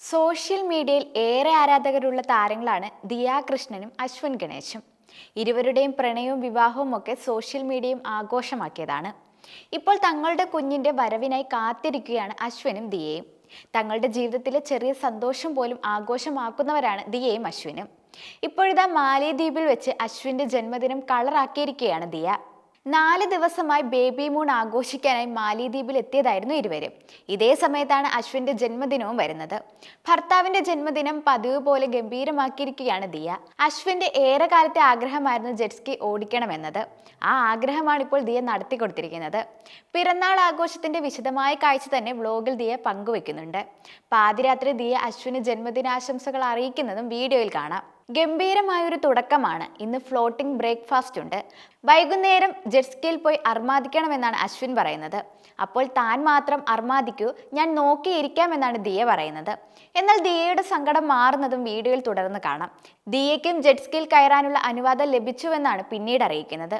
Social മീഡിയയിൽ ഏറെ ആരാധകരുള്ള താരങ്ങളാണ് ദിയ കൃഷ്ണനും അശ്വിൻ ഗണേശും. ഇരുവരുടെയും പ്രണയവും വിവാഹവും ഒക്കെ സോഷ്യൽ മീഡിയയും ആഘോഷമാക്കിയതാണ്. ഇപ്പോൾ തങ്ങളുടെ കുഞ്ഞിന്റെ വരവിനായി കാത്തിരിക്കുകയാണ് അശ്വിനും ദിയയും. തങ്ങളുടെ ജീവിതത്തിലെ ചെറിയ സന്തോഷം പോലും ആഘോഷമാക്കുന്നവരാണ് ദിയയും അശ്വിനും. ഇപ്പോഴിതാ മാലിദ്വീപിൽ വെച്ച് അശ്വിന്റെ ജന്മദിനം കളറാക്കിയിരിക്കുകയാണ് ദിയ. നാല് ദിവസമായി ബേബി മൂൺ ആഘോഷിക്കാനായി മാലിദ്വീപിൽ എത്തിയതായിരുന്നു ഇരുവരും. ഇതേ സമയത്താണ് അശ്വിന്റെ ജന്മദിനവും വരുന്നത്. ഭർത്താവിന്റെ ജന്മദിനം പതിവ് പോലെ ഗംഭീരമാക്കിയിരിക്കുകയാണ് ദിയ. അശ്വിന്റെ ഏറെ കാലത്തെ ആഗ്രഹമായിരുന്നു ജെറ്റ്സ്കി ഓടിക്കണമെന്നത്. ആ ആഗ്രഹമാണ് ഇപ്പോൾ ദിയ നടത്തി കൊടുത്തിരിക്കുന്നത് പിറന്നാൾ ആഘോഷത്തിന്റെ വിശദമായ കാഴ്ച തന്നെ വ്ലോഗിൽ ദിയ പങ്കുവെക്കുന്നുണ്ട്. പാതിരാത്രി ദിയ അശ്വിന് ജന്മദിനാശംസകൾ അറിയിക്കുന്നതും വീഡിയോയിൽ കാണാം. ഗംഭീരമായൊരു തുടക്കമാണ്. ഇന്ന് ഫ്ലോട്ടിംഗ് ബ്രേക്ക്ഫാസ്റ്റ് ഉണ്ട്. വൈകുന്നേരം ജെറ്റ്സ്കിയിൽ പോയി അർമാദിക്കണമെന്നാണ് അശ്വിൻ പറയുന്നത്. അപ്പോൾ താൻ മാത്രം അർമാദിക്കൂ ഞാൻ നോക്കിയിരിക്കാമെന്നാണ് ദിയ പറയുന്നത്. എന്നാൽ ദിയയുടെ സങ്കടം മാറുന്നതും വീഡിയോയിൽ തുടർന്ന് കാണാം. ദിയയ്ക്കും ജെറ്റ്സ്കിയിൽ കയറാനുള്ള അനുവാദം ലഭിച്ചുവെന്നാണ് പിന്നീട് അറിയിക്കുന്നത്.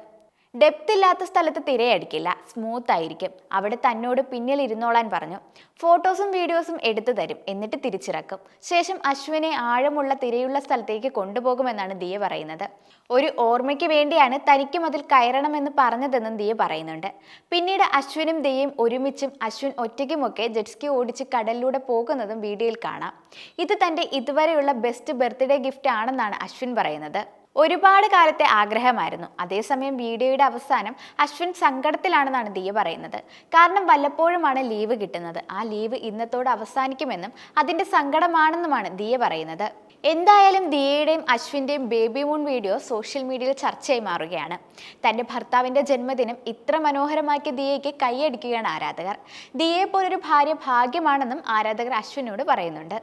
ഡെപ്ത് ഇല്ലാത്ത സ്ഥലത്ത് തിരയടിക്കില്ല. സ്മൂത്ത് ആയിരിക്കും. അവിടെ തന്നോട് പിന്നിൽ ഇരുന്നോളാൻ പറഞ്ഞു. ഫോട്ടോസും വീഡിയോസും എടുത്തു തരും. എന്നിട്ട് തിരിച്ചിറക്കും. ശേഷം അശ്വിനെ ആഴമുള്ള തിരയുള്ള സ്ഥലത്തേക്ക് കൊണ്ടുപോകുമെന്നാണ് ദിയ പറയുന്നത്. ഒരു ഓർമ്മയ്ക്ക് വേണ്ടിയാണ് തനിക്കും അതിൽ കയറണമെന്ന് പറഞ്ഞതെന്നും ദിയ പറയുന്നുണ്ട്. പിന്നീട് അശ്വിനും ദിയയും ഒരുമിച്ചും അശ്വിൻ ഒറ്റയ്ക്കുമൊക്കെ ജെറ്റ്സ്കി ഓടിച്ച് കടലിലൂടെ പോകുന്നതും വീഡിയോയിൽ കാണാം. ഇത് തന്റെ ഇതുവരെയുള്ള ബെസ്റ്റ് ബർത്ത്ഡേ ഗിഫ്റ്റ് ആണെന്നാണ് അശ്വിൻ പറയുന്നത്. ഒരുപാട് കാലത്തെ ആഗ്രഹമായിരുന്നു. അതേസമയം വീഡിയോയുടെ അവസാനം അശ്വിൻ സങ്കടത്തിലാണെന്നാണ് ദിയ പറയുന്നത്. കാരണം വല്ലപ്പോഴുമാണ് ലീവ് കിട്ടുന്നത്. ആ ലീവ് ഇന്നത്തോടെ അവസാനിക്കുമെന്നും അതിന്റെ സങ്കടമാണെന്നുമാണ് ദിയ പറയുന്നത്. എന്തായാലും ദിയയുടെയും അശ്വിന്റെയും ബേബി മൂൺ വീഡിയോ സോഷ്യൽ മീഡിയയിൽ ചർച്ചയായി മാറുകയാണ്. തന്റെ ഭർത്താവിന്റെ ജന്മദിനം ഇത്ര മനോഹരമാക്കിയ ദിയയ്ക്ക് കൈയടിക്കുകയാണ് ആരാധകർ. ദിയയെ പോലൊരു ഭാര്യ ഭാഗ്യമാണെന്നും ആരാധകർ അശ്വിനോട് പറയുന്നുണ്ട്.